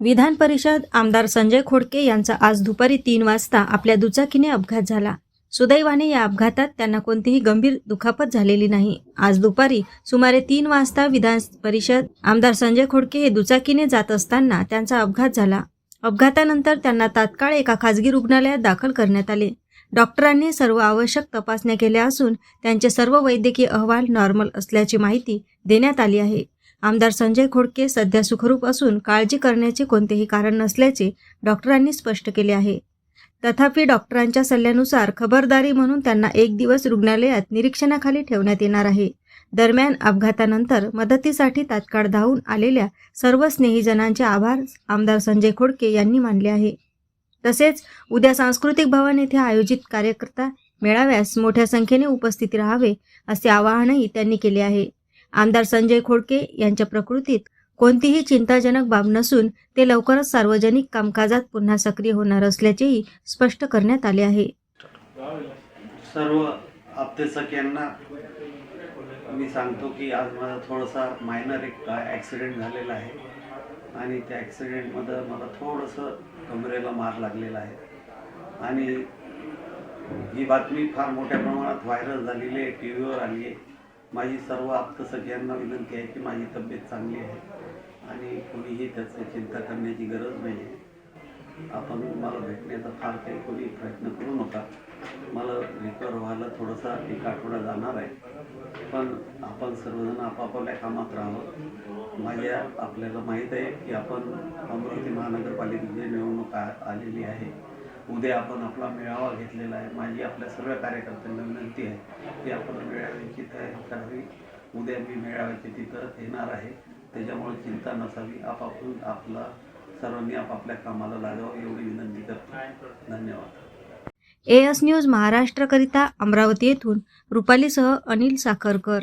विधान परिषद आमदार संजय खोडके यांचा आज दुपारी तीन वाजता आपल्या दुचाकीने अपघात झाला. सुदैवाने या अपघातात त्यांना कोणतीही गंभीर दुखापत झालेली नाही. आज दुपारी सुमारे तीन वाजता विधान परिषद आमदार संजय खोडके हे दुचाकीने जात असताना त्यांचा अपघात झाला. अपघातानंतर त्यांना तात्काळ एका खाजगी रुग्णालयात दाखल करण्यात आले. डॉक्टरांनी सर्व आवश्यक तपासण्या केल्या असून त्यांचे सर्व वैद्यकीय अहवाल नॉर्मल असल्याची माहिती देण्यात आली आहे. आमदार संजय खोडके सध्या सुखरूप असून काळजी करण्याचे कोणतेही कारण नसल्याचे डॉक्टरांनी स्पष्ट केले आहे. तथापि डॉक्टरांच्या सल्ल्यानुसार खबरदारी म्हणून त्यांना एक दिवस रुग्णालयात निरीक्षणाखाली ठेवण्यात येणार आहे. दरम्यान अपघातानंतर मदतीसाठी तात्काळ धावून आलेल्या सर्व स्नेहीजनांचे आभार आमदार संजय खोडके यांनी मानले आहे. तसेच उद्या सांस्कृतिक भवन येथे आयोजित कार्यकर्ता मेळाव्यास मोठ्या संख्येने उपस्थित राहावे असे आवाहनही त्यांनी केले आहे. आमदार संजय खोडके यांच्या प्रकृतीत कोणतीही चिंताजनक बाब नसून ते लवकरच सार्वजनिक कामकाजात पुन्हा सक्रिय होणार असल्याचेही स्पष्ट करण्यात आले आहे. सर्व आप्तेसख्यांना मी सांगतो की आज माझा थोडासा मायनर एक ॲक्सिडेंट झालेला आहे. आणि त्या ॲक्सिडेंटमध्ये मला थोडंसं कमरेला मार लागलेला आहे. आणि ही बातमी फार मोठ्या प्रमाणात व्हायरल झालेली आहे टी व्हीवर आली आहे. माझी सर्व आप्तसख्यांना विनंती आहे की माझी तब्येत चांगली आहे आणि कोणीही त्याचं चिंता करण्याची गरज नाही आहे आपण मला भेटण्याचा फार काही कोणी प्रयत्न करू नका. मला रिकवर व्हायला थोडासा एक आठवडा जाणार आहे. पण आपण सर्वजण आपापल्या कामात राहावं. माझ्या आपल्याला माहीत आहे की आपण अमरावती महानगरपालिकेची निवडणूक आलेली आहे. उद्या आपण आपला मेळावा घेतलेला आहे. माझी आपल्या सर्व कार्यकर्त्यांना विनंती आहे की आपण मेळाव्याची तयारी करावी उद्या मी मेळाव्याची तिथं येणार आहे. त्याच्यामुळे चिंता नसावी. आपापून आपला सर्वांनी आपापल्या कामाला लागावं एवढी विनंती करतो. धन्यवाद. एएस न्यूज महाराष्ट्रकरिता अमरावती येथून. रुपालीसह अनिल साखरकर.